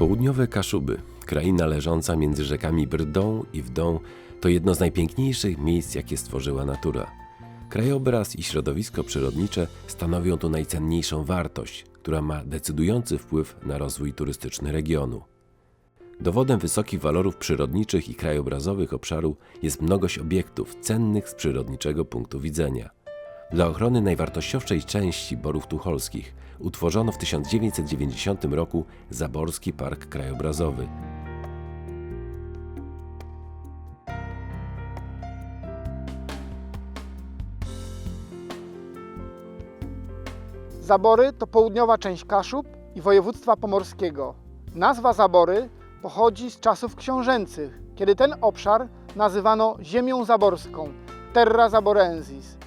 Południowe Kaszuby, kraina leżąca między rzekami Brdą i Wdą, to jedno z najpiękniejszych miejsc, jakie stworzyła natura. Krajobraz i środowisko przyrodnicze stanowią tu najcenniejszą wartość, która ma decydujący wpływ na rozwój turystyczny regionu. Dowodem wysokich walorów przyrodniczych i krajobrazowych obszaru jest mnogość obiektów cennych z przyrodniczego punktu widzenia. Dla ochrony najwartościowszej części Borów Tucholskich utworzono w 1990 roku Zaborski Park Krajobrazowy. Zabory to południowa część Kaszub i województwa pomorskiego. Nazwa Zabory pochodzi z czasów książęcych, kiedy ten obszar nazywano ziemią zaborską, Terra Zaborensis.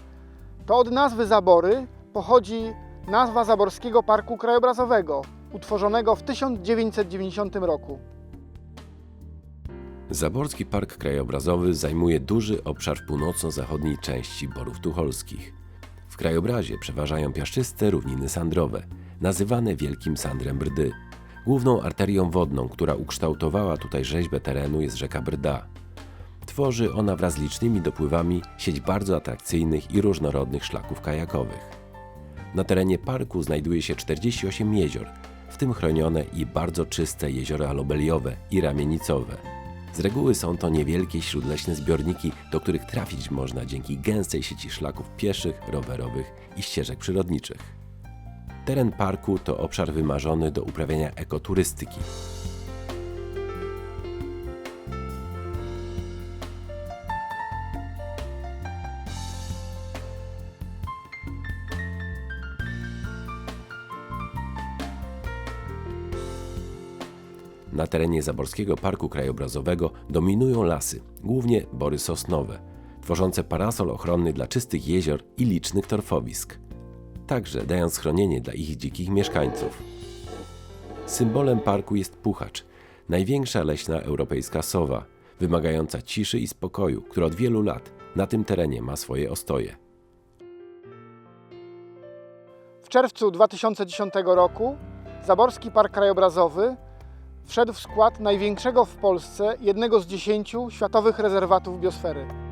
To od nazwy Zabory pochodzi nazwa Zaborskiego Parku Krajobrazowego, utworzonego w 1990 roku. Zaborski Park Krajobrazowy zajmuje duży obszar w północno-zachodniej części Borów Tucholskich. W krajobrazie przeważają piaszczyste równiny sandrowe, nazywane Wielkim Sandrem Brdy. Główną arterią wodną, która ukształtowała tutaj rzeźbę terenu jest rzeka Brda. Tworzy ona wraz z licznymi dopływami sieć bardzo atrakcyjnych i różnorodnych szlaków kajakowych. Na terenie parku znajduje się 48 jezior, w tym chronione i bardzo czyste jeziora lobeliowe i ramienicowe. Z reguły są to niewielkie śródleśne zbiorniki, do których trafić można dzięki gęstej sieci szlaków pieszych, rowerowych i ścieżek przyrodniczych. Teren parku to obszar wymarzony do uprawiania ekoturystyki. Na terenie Zaborskiego Parku Krajobrazowego dominują lasy, głównie bory sosnowe, tworzące parasol ochronny dla czystych jezior i licznych torfowisk, także dając schronienie dla ich dzikich mieszkańców. Symbolem parku jest puchacz, największa leśna europejska sowa, wymagająca ciszy i spokoju, która od wielu lat na tym terenie ma swoje ostoje. W czerwcu 2010 roku Zaborski Park Krajobrazowy wszedł w skład największego w Polsce jednego z dziesięciu światowych rezerwatów biosfery.